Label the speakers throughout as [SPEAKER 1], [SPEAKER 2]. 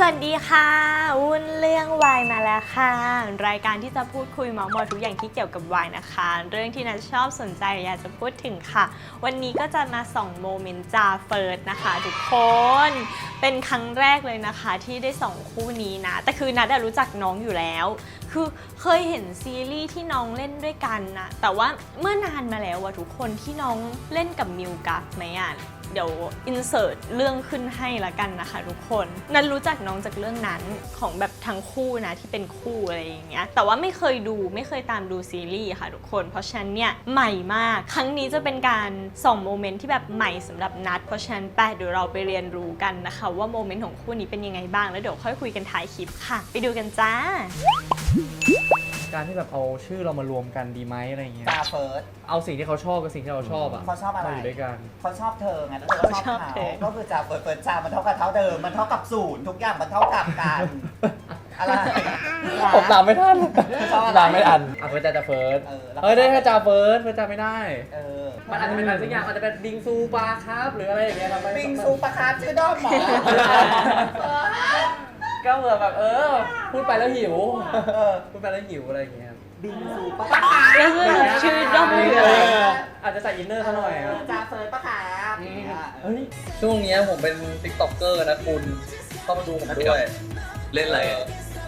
[SPEAKER 1] สวัสดีค่ะ วุ่นเรื่องวายมาแล้วค่ะ รายการที่จะพูดคุยเมาท์มอยทุกอย่างที่เกี่ยวกับวายนะคะ เรื่องที่นัทชอบสนใจอยากจะพูดถึงค่ะ วันนี้ก็จะมาส่องโมเมนต์จาเฟิร์สนะคะ ทุกคน เป็นครั้งแรกเลยนะคะ ที่ได้ส่องคู่นี้นะ แต่คือนัทรู้จักน้องอยู่แล้ว คือเคยเห็นซีรีส์ที่น้องเล่นด้วยกันนะแต่ว่าเมื่อนานมาแล้วอะทุกคนที่น้องเล่นกับมิวกัสไหมอะ เดี๋ยวอินเสิร์ตเรื่องขึ้นให้ละกันนะคะทุกคน นันรู้จักน้องจากเรื่องนั้นของแบบทั้งคู่นะที่เป็นคู่อะไรอย่างเงี้ย แต่ว่าไม่เคยดูไม่เคยตามดูซีรีส์ค่ะทุกคน เพราะฉะนั้นเนี่ยใหม่มาก ครั้งนี้จะเป็นการส่องโมเมนต์ที่แบบใหม่สำหรับนัด เพราะฉะนั้นไปเดี๋ยวเราไปเรียนรู้กันนะคะ ว่าโมเมนต์ของคู่นี้เป็นยังไงบ้าง แล้วเดี๋ยวค่อยคุยกันท้ายคลิปค่ะ ไปดูกันจ้า
[SPEAKER 2] การที่แบบเอาชื่อเรามารวมกันดีไหมอะไรเงี้ย
[SPEAKER 3] ตาเฟิร์ส
[SPEAKER 2] เอาสิ่งที่เขาชอบกับสิ่งที่เราชอบอะ
[SPEAKER 3] เขาชอบอะไร
[SPEAKER 2] มาอยู่ด้วยกัน
[SPEAKER 3] เขาชอบเธอไงแล้วเธอก็ชอบ
[SPEAKER 1] เขาชอบ
[SPEAKER 3] เขา
[SPEAKER 1] เธอ
[SPEAKER 3] ก็คือจะเฟิร์สเฟิร์สจามันเท่ากับเท่าเดิม มันเท่ากับศูนย์ทุกอย่างมันเท่ากับกันอะไร
[SPEAKER 2] ผมตามไม่ทัน
[SPEAKER 3] ชอบอะไร
[SPEAKER 2] ตามไม่ทันอะเฟิร์สจ่าจ่าเฟิร์ส
[SPEAKER 3] เออแล้ว
[SPEAKER 2] เออได้แค่จ่าเฟิร์สเฟิร์สจ่าไม่ได้
[SPEAKER 3] เออ
[SPEAKER 2] มันอาจจะเป็นอะไรสักอย่างอาจจะเป็นบิงซูปลาครับหรืออะไรอย่างเงี้ยเราไม่
[SPEAKER 3] ปิงซูปะคาร์ฟชื่อด้อมหมอ
[SPEAKER 2] ก็เผื่อแบบเออ พูดไปแล้วหิว
[SPEAKER 3] เออ
[SPEAKER 2] พูดไปแล้วหิวอะไรอย่างเงี้ย
[SPEAKER 3] บิงซูปะคาร์ฟ
[SPEAKER 1] แล้วคือชื่อด้อม
[SPEAKER 2] เอ
[SPEAKER 1] เลย
[SPEAKER 2] ออาจจะใส่อินเนอร์ซะหน่อยอะ
[SPEAKER 3] จาเฟิร์สปะคาร์ฟอย่างเงี้ย
[SPEAKER 2] เฮ้ยช่วงเนี้ยผมเป็นติ๊กต็อกเกอร์นะคุณเข้ามาดูผมด้วย
[SPEAKER 4] เล่นอะไรอะ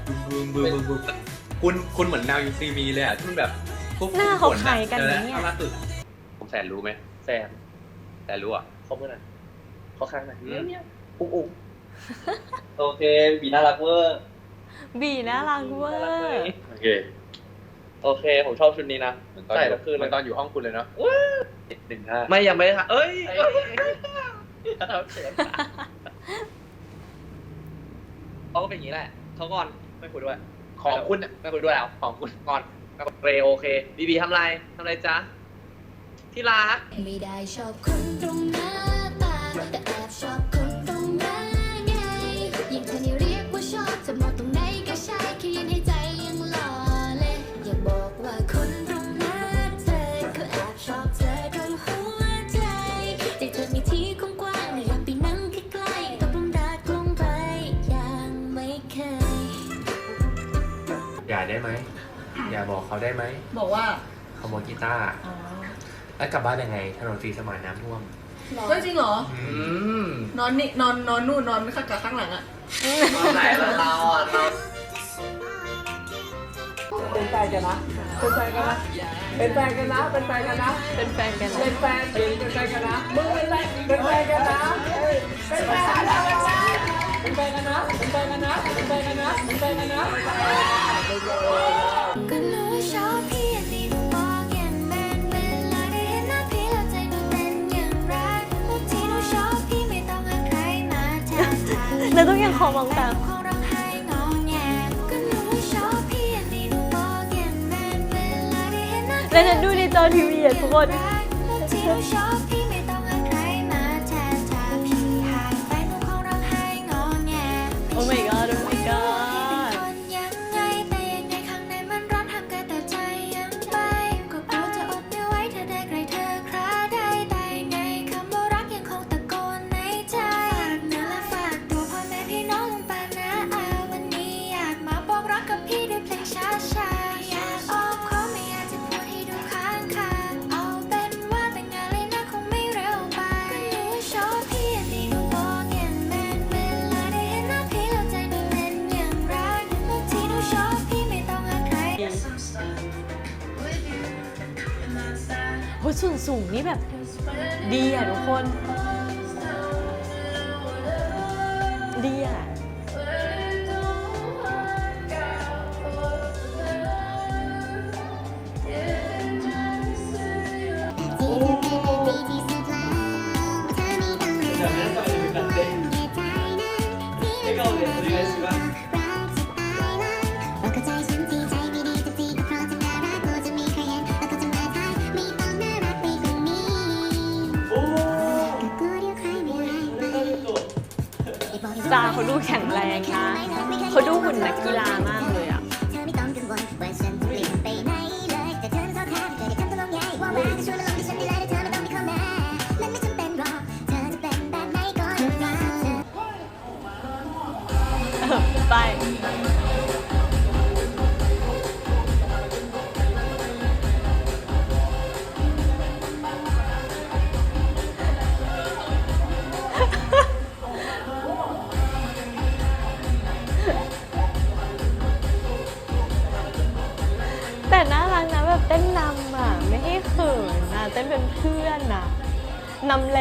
[SPEAKER 4] บึ้มบึ้มบึ้มบึ้มบึ้มคุณคุณเหมือนนาวยูซีมีเลยอะที่มันแบบควบคุม
[SPEAKER 1] หน้าเขา
[SPEAKER 4] ผละ
[SPEAKER 1] คล้ายกันนะเนี่ย
[SPEAKER 4] ออล่าสุดผมแสนรู้ไหม
[SPEAKER 2] แซม
[SPEAKER 4] แสนรู้อะ
[SPEAKER 2] เขาเมื่อไหร่เขาข้างไหน
[SPEAKER 4] อืม
[SPEAKER 2] อุ้งอุ้ง โอเคบีน่ารักเวอร์
[SPEAKER 1] บีน่ารักเวอร์
[SPEAKER 4] โอเค
[SPEAKER 2] โอเค ผมชอบชุดนี้นะ
[SPEAKER 4] เหมือนตอน
[SPEAKER 2] ใส่
[SPEAKER 4] อยู่
[SPEAKER 2] แล้วคือ
[SPEAKER 4] เหมือนตอนอยู่ห้องคุณเลยเนาะหนึ่งห้า
[SPEAKER 2] ไม่ยังไม่ได้ค่ะเอ้ยเขาก็เป็นอย่างนี้แหละเขางอนไม่คุยด้วย
[SPEAKER 4] ของคุณอะ
[SPEAKER 2] ไม่คุยด้วยแล้ว
[SPEAKER 4] ของคุณ
[SPEAKER 2] งอนไม่คุยเรโอเคบีบีทำไรทำไรจ๊ะที่รัก
[SPEAKER 5] ไม่ได้ชอบคนตรง ได้ไหม
[SPEAKER 6] อย่าบอกเขาได้ไหม
[SPEAKER 7] บอกว่า
[SPEAKER 6] ขโมยกีตาร์
[SPEAKER 7] อ๋อ
[SPEAKER 6] แล้วกลับบ้านยังไง ถนนฟรีสมานน้ำท่วม
[SPEAKER 7] เฮ้ยจริงเหรอ
[SPEAKER 6] อืม
[SPEAKER 7] นอนนี่นอนนอนนู่นนอนข้างกับข้างหลังอะ
[SPEAKER 2] ไหนล่ะเราอะเรา
[SPEAKER 3] เป็นแฟนกันนะ เป็นแฟนกันนะ เป็นแฟนกันนะ เป็นแฟนกันนะ
[SPEAKER 1] เป็นแฟนกันนะ
[SPEAKER 3] เป็นแฟนเป็นแฟนกันนะ มึงเป็นแฟนเป็นแฟนกันนะเฮ้ยเป็นแฟนกันนะ เป็นแฟนกันนะเป็นแฟนกันนะเป็นแฟนกันนะเป็นแฟนกันนะ
[SPEAKER 5] ก็รู้ว่าชอบพี่อันนี้หนูบอกอย่างแมนเวลาได้เห็นหน้าพี่แล้วใจหนูเต้นอย่างแรงบางทีหนูชอบพี่ไม่ต้องหาใครมาแทนทาง
[SPEAKER 1] แล้วต้องยังคอมองตา
[SPEAKER 5] คงร้องไห้งอแงก็รู้ว่าชอบพี่อันนี้หนูบอกอย่างแมนเวลาได้เห็นหน้าพี่
[SPEAKER 1] แล้วนันดูในจอทีวีอะทุกคน
[SPEAKER 5] ย
[SPEAKER 1] ส่วนสูงนี่แบบดีอะทุกคน ดีอะ จาเขาดูแข็งแรงนะเขาดูหุ่นนักกีฬามากเลยอะ
[SPEAKER 5] เธอไม่ต้องกังวลว่าฉันจะเป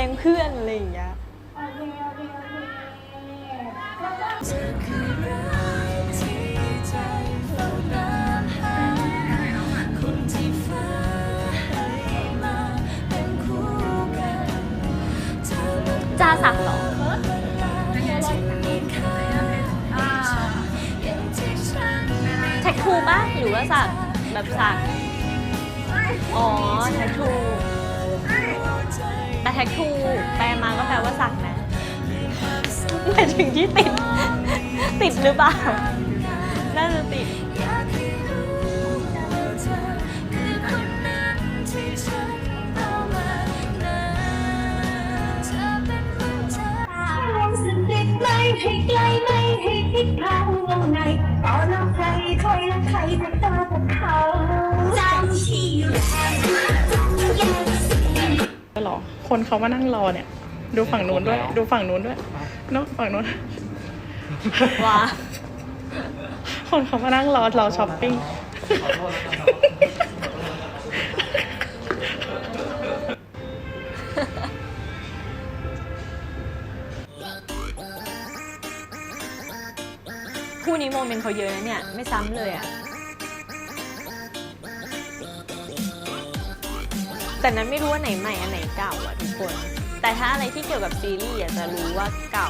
[SPEAKER 1] งเพื่อนอะไรอย่างเงี้ยจาสักเหรอแท็กทูปะหรือว่าสักแบบสัก อ๋อแท็กทู แต่แท็กทูแปลมาก็แปลว่าสักนะหมายถึงที่ติด ติดหรือเปล่า น่าจะติด
[SPEAKER 5] ให้ไกลไม่ให้คิดทางวงในตอนน้ำใครใคอยและใครจะเจอกับเขา
[SPEAKER 7] คนเขามานั่งรอเนี่ย ดูฝั่งนู้นด้วย ดูฝั่งนู้นด้วยเนาะฝั่งนู้น
[SPEAKER 1] ว้า
[SPEAKER 7] คนเขามานั่งรอรอช้อปปิ้ง
[SPEAKER 1] คู่นี้โมเมนต์เขาเยอะนะเนี่ย ไม่ซ้ำเลยอะ แต่นั้นไม่รู้ว่าไหนใหม่อันไหนเก่าอะทุกคน แต่ถ้าอะไรที่เกี่ยวกับซีรีส์อะจะรู้ว่าเก่า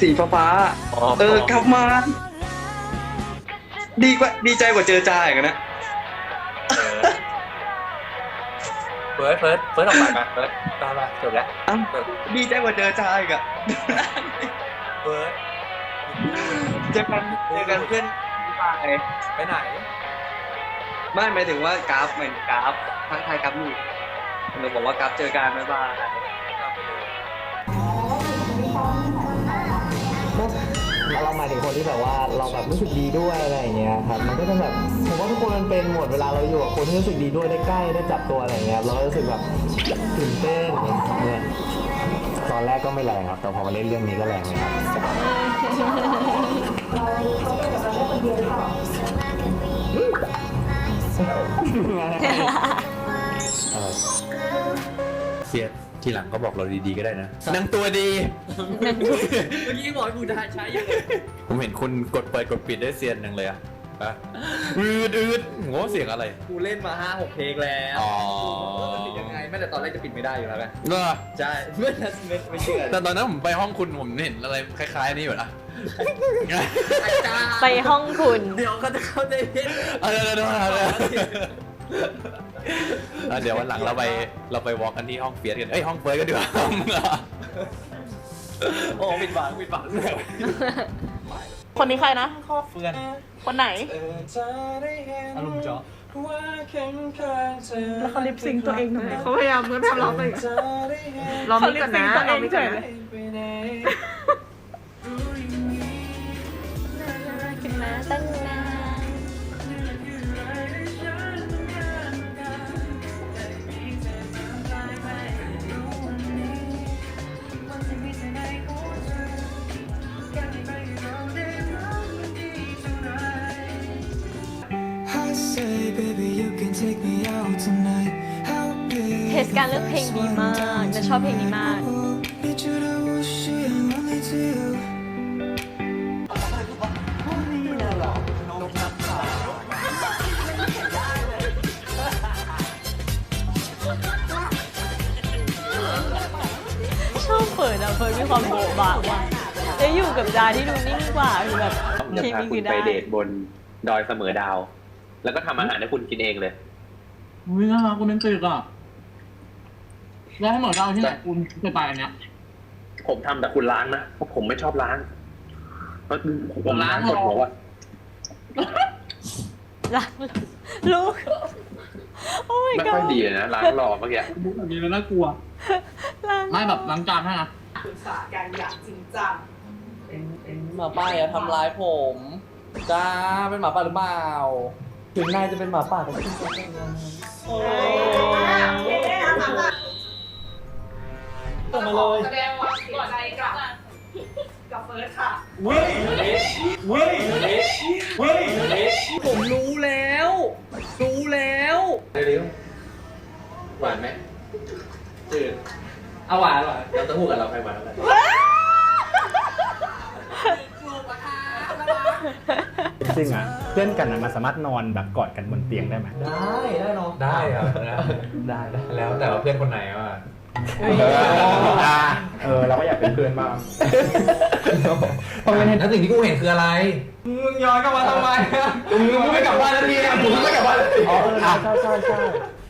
[SPEAKER 4] สีฟ้าฟ้าๆเออกลับมา ดีกว่าดีใจกว่าเจอจาอีกนะ
[SPEAKER 6] เฟิร์สเฟิร์สเฟิร์สออกมามาเฟิร์สมามาจบแล้ว
[SPEAKER 4] อ้าวดีใจกว่าเจอจาอีกอะ
[SPEAKER 6] เฟิร์ส
[SPEAKER 4] เจอกันเจอกันเพื่อนผู้ชาย
[SPEAKER 6] ไปไหน
[SPEAKER 4] ไม่หมายถึงว่ากราฟเหมือนกราฟทักทายกราฟอยู่เราบอกว่ากราฟเจอกันบ๊ายบาย
[SPEAKER 8] เราหมายถึงคนที่แบบว่าเราแบบรู้สึกดีด้วยอะไรอย่างเงี้ยครับมันก็จะแบบผมว่าทุกคนมันเป็นหมดเวลาเราอยู่กับคนที่รู้สึกดีด้วยได้ใกล้ได้จับตัวอะไรอย่างเงี้ยเราก็รู้สึกแบบตื่นเต้นเนี่ยตอนแรกก็ไม่แรงครับแต่พอมาเล่นเรื่องนี้ก็แรงเลยครับ
[SPEAKER 6] เสียทีหลังก็บอกเราดีๆก็ได้นะนางตัวดี
[SPEAKER 3] เมื่อกี้บอกให้กูได้ใช้ยังไง
[SPEAKER 6] ผมเห็นคุณกดเปิดกดปิดได้เซียนหนึ่งเลยอะอะอืดอืดโง่เสียงอะไร
[SPEAKER 3] กูเล่นมาห้าหกเพลงแล้ว
[SPEAKER 6] อ๋อ
[SPEAKER 3] ว่ามันปิดยังไงไม่แต่ตอนแรกจะปิดไม่ได้อยู่แล้วไง
[SPEAKER 6] เหรอ
[SPEAKER 3] ใช่ไม่ไม่ไม่เชื่อ
[SPEAKER 6] แต่ตอนนั้นผมไปห้องคุณผมเห็นอะไรคล้ายๆนี่อยู่นะ
[SPEAKER 3] ไอ้จ้า
[SPEAKER 1] ไปห้องคุณ
[SPEAKER 3] เดี๋ยวเขาจะเข้าใจผิด
[SPEAKER 6] เอาเดี๋ยวเดี๋ยวเดี๋ยวเดี๋ยวเอาเดี๋ยววันหลังเราไปเราไปวอล์กกันที่ห้องเฟียสกันเอ้ยห้องเฟิร์สกันดีกว่า
[SPEAKER 3] โอ้ปิดหวังปิดหวัง
[SPEAKER 7] คนนี้ใครนะ
[SPEAKER 3] เฟื่อน
[SPEAKER 7] คนไหน
[SPEAKER 3] อารมณ์เจาะ
[SPEAKER 7] แล้วเขาลิปซิงตัวเองทำไมเขาพยายามเพื่อทำร้องตัวเองลองนี้ก่อนนะลองนี้ก่อนนะ
[SPEAKER 1] การเลือกเพลงดีมากจะชอบเพลงนี้มาก ชอบเปิดอะเปิดมีความโบ๊ะบะว่ะจะอยู่กับจาที่ดูนิ่งกว่าคือแบบ
[SPEAKER 9] จะ
[SPEAKER 1] เค
[SPEAKER 9] พา
[SPEAKER 1] มี
[SPEAKER 9] คุ
[SPEAKER 1] คื
[SPEAKER 9] ณ
[SPEAKER 1] อ
[SPEAKER 9] ไป
[SPEAKER 1] ได้
[SPEAKER 9] เดทบนดอยเสมอดาว แล้วก็ทำอาหารให้คุณกินเองเลย
[SPEAKER 3] อุ้ยน่ารักกูเป็นตึกอะ แล้วให้หมอเล่าที่ไหนคุณเคยไปอันเนี้ย
[SPEAKER 9] ผมทำแต่คุณล้างนะเพราะผมไม่ชอบล้างเพราะผมล้าง
[SPEAKER 3] ล้าง
[SPEAKER 9] หมดหัวว่า
[SPEAKER 1] รักลูกโอ้ my
[SPEAKER 9] ไม่
[SPEAKER 1] god
[SPEAKER 9] ค่อยดีเลยนะล้างหล่อเมื่อกี้
[SPEAKER 3] มุกแบบนี้แล้วน่ากลัว
[SPEAKER 1] ล้าง
[SPEAKER 3] ไม่แบบล้างจานให้นะปรึกษากันอย่างจริงจัง
[SPEAKER 10] หมาป่าอย่าทำร้ายผมจ้าเป็นหมาป่าหรือเปล่า
[SPEAKER 8] ถึงนายจะเป็นหมาป่าแต่ที่
[SPEAKER 10] โอ้
[SPEAKER 3] ตรงมาเลยแสดงว่าเสียใจกับกับเฟิร์สค่ะ
[SPEAKER 10] เว้ยเว้ยเว้ยผมรู้แล้ว รู้แล้ว
[SPEAKER 6] เร็วๆหวานไหมจืด
[SPEAKER 10] เอาหวานหวาน
[SPEAKER 6] เราต้องพูดกับเราใครหวานอะไร
[SPEAKER 11] จริงๆอะเพื่อนกันอะมันสามารถนอนแบบกอดกันบนเตียงได้ไหม
[SPEAKER 8] ได้ได้เนาะ
[SPEAKER 6] ได้ครับได้แล้วแต่ว่าเพื่อนคนไหนว่า
[SPEAKER 11] เออ อะเออเราก็อยากเป็นเพื่อนบ้าง
[SPEAKER 6] เพราะงั้นแล้วสิ่งที่กูเห็นคืออะไร
[SPEAKER 8] มึงย้อนกลับมาทำไมอะ
[SPEAKER 6] มึงไม่กลับบ้านแล้วทีมึงไม่กลับบ้านแล้วที
[SPEAKER 8] อ๋อเออใช่ใช่ใช่ใช่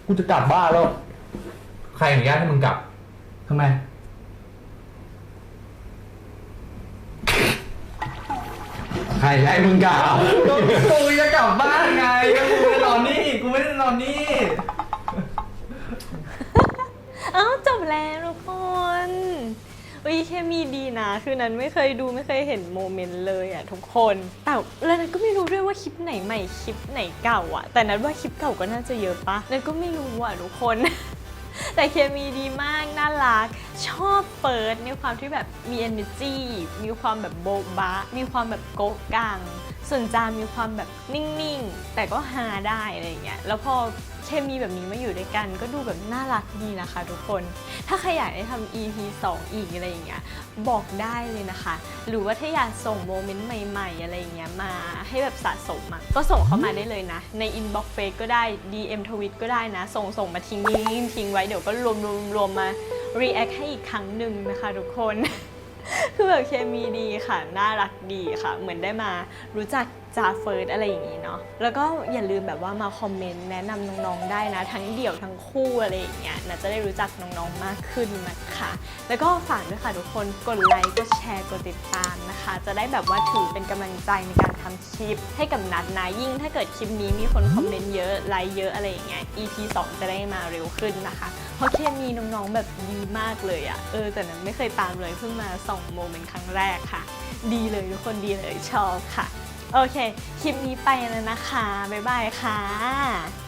[SPEAKER 8] กูจะกลับบ้านแล้ว
[SPEAKER 6] ใครอนุญาตให้มึงกลับ
[SPEAKER 8] ทำไม
[SPEAKER 6] ใครให้มึงกลับ
[SPEAKER 8] ก็กูจะกลับบ้านไงก็กูไม่ได้นอนนี่ กูไม่ได้นอนนี่
[SPEAKER 1] เอ้าจบแล้วทุกคนอุ้ย เคมีดีนะ คือนั้นไม่เคยดูไม่เคยเห็นโมเมนต์เลยอะทุกคน แต่แล้วนั้นก็ไม่รู้ด้วยว่าคลิปไหนใหม่คลิปไหนเก่าอะ แต่นั้นว่าคลิปเก่าก็น่าจะเยอะปะนั้นก็ไม่รู้อะทุกคน แต่เคมีดีมาก น่ารัก ชอบเปิดในความที่แบบมี energy มีความแบบโบ๊บะ มีความแบบโกะกัง ส่วนจามีความแบบนิ่งๆ แต่ก็ฮาได้อะไรอย่างเงี้ย แล้วพอเคมีแบบนี้มาอยู่ด้วยกัน ก็ดูแบบน่ารักดีนะคะทุกคน ถ้าใครอยากให้ทำ EP 2 อีกอะไรอย่างเงี้ย บอกได้เลยนะคะ หรือว่าถ้าอยากส่งโมเมนต์ใหม่ๆ อะไรอย่างเงี้ยมาให้แบบสะสมอะก็ส่งเข้ามาได้เลยนะ ใน inbox face ก็ได้ DM ทวิตก็ได้นะ ส่งส่งมาทิ้งทิ้งทิ้งไว้เดี๋ยวก็รวมรวมรวมมา react ให้อีกครั้งหนึ่งนะคะทุกคน คือแบบเคมีดีค่ะ น่ารักดีค่ะ เหมือนได้มารู้จัก จาเฟิร์สอะไรอย่างนี้เนาะแล้วก็อย่าลืมแบบว่ามาคอมเมนต์แนะนำน้องๆได้นะ ทั้งเดี่ยวทั้งคู่อะไรอย่างเงี้ยนะจะได้รู้จักน้องๆมากขึ้นนะคะแล้วก็ฝากด้วยค่ะทุกคนกดไลค์กดแชร์กดติดตามนะคะ จะได้แบบว่าถือเป็นกำลังใจในการทำคลิป ให้กับนัดนะยิ่ง ถ้าเกิดคลิปนี้มีคนคอมเมนต์เยอะไลค์เยอะอะไรอย่างเงี้ย EP 2 จะได้มาเร็วขึ้นนะคะ เพราะเคมีน้องๆแบบดีมากเลยอะเออแต่นั้นไม่เคยตามเลยเพิ่งมาส่องโมเมนต์ครั้งแรกค่ะ ดีเลยทุกคนดีเลยชอบค่ะ โอเค คลิปนี้ไปแล้วนะคะ บ๊ายบายค่ะ